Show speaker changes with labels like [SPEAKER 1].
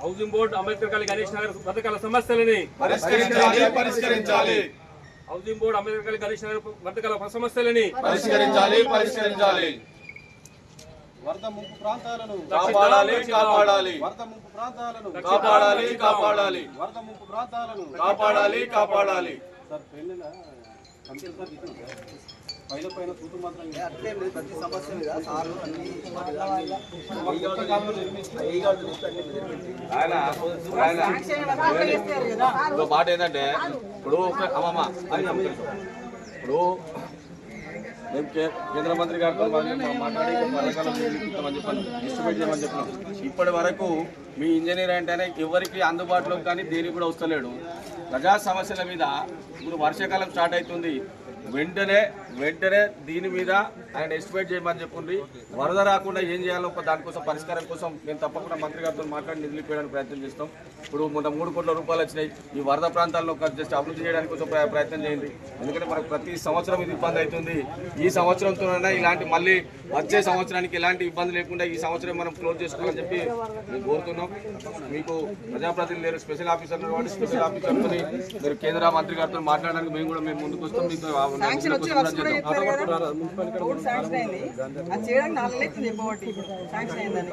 [SPEAKER 1] Housing board Ambedkar colony Ganesh Nagar బతకాల సమస్యలని
[SPEAKER 2] పరిష్కరించాలి పరిష్కరించాలి.
[SPEAKER 1] Housing board Ambedkar colony Ganesh Nagar బతకాల సమస్యలని
[SPEAKER 2] పరిష్కరించాలి పరిష్కరించాలి.
[SPEAKER 3] వరద ముంపు ప్రాంతాలను
[SPEAKER 2] కాపాడాలి కాపాడాలి
[SPEAKER 3] వరద ముంపు ప్రాంతాలను
[SPEAKER 2] కాపాడాలి కాపాడాలి.
[SPEAKER 3] వరద ముంపు ప్రాంతాలను
[SPEAKER 2] కాపాడాలి కాపాడాలి.
[SPEAKER 3] సార్ పెళ్ళిన. పైన పైన తూతు మాత్రం
[SPEAKER 4] ప్రతి సమస్య మీద సార్లు అన్ని
[SPEAKER 2] ఆయన మాట ఏంటంటే ఇప్పుడు ఒక అమ్మమ్మ. ఇప్పుడు మేము కేంద్ర మంత్రి గారితో మాట్లాడి ఒక చెప్పాను. ఎస్టిమేట్ చేయమని చెప్పినాం. ఇప్పటి వరకు మీ ఇంజనీర్ అంటేనే ఎవరికి అందుబాటులో కానీ దేనికి కూడా వస్తలేడు. ప్రజా సమస్యల మీద ఇప్పుడు వర్షాకాలం స్టార్ట్ అవుతుంది. వెంటనే వెంటనే దీని మీద ఆయన ఎస్టిమేట్ చేయమని చెప్పుండ్రి. వరద రాకుండా ఏం చేయాలో దానికోసం పరిష్కారం కోసం మేము తప్పకుండా మంత్రి గారితో మాట్లాడి నిధులు ఇవ్వడానికి ప్రయత్నం చేస్తాం. ఇప్పుడు మొన్న మూడు కోట్ల రూపాయలు వచ్చినాయి. ఈ వరద ప్రాంతాల్లో జస్ట్ అభివృద్ధి చేయడానికి కోసం ప్ర- ప్రయత్నం చేయండి. ఎందుకంటే మనకు ప్రతి సంవత్సరం ఇది ఇబ్బంది అవుతుంది. ఈ సంవత్సరంతోనైనా ఇలాంటి మళ్ళీ వచ్చే సంవత్సరానికి ఎలాంటి ఇబ్బంది లేకుండా ఈ సంవత్సరం మనం క్లోజ్ చేసుకోవాలని చెప్పి మేము కోరుతున్నాం. మీకు ప్రజాప్రతినిధులు లేరు స్పెషల్ ఆఫీసర్ కాబట్టి స్పెషల్ ఆఫీసర్తో మీరు కేంద్ర మంత్రి గారితో మాట్లాడడానికి మేము కూడా మేము ముందుకు వస్తాం. మీకు
[SPEAKER 5] శాంక్షన్ అయింది. అది చేయడానికి నాలుగు లక్షలు చెప్పబట్టి శాంక్షన్ అయిందని.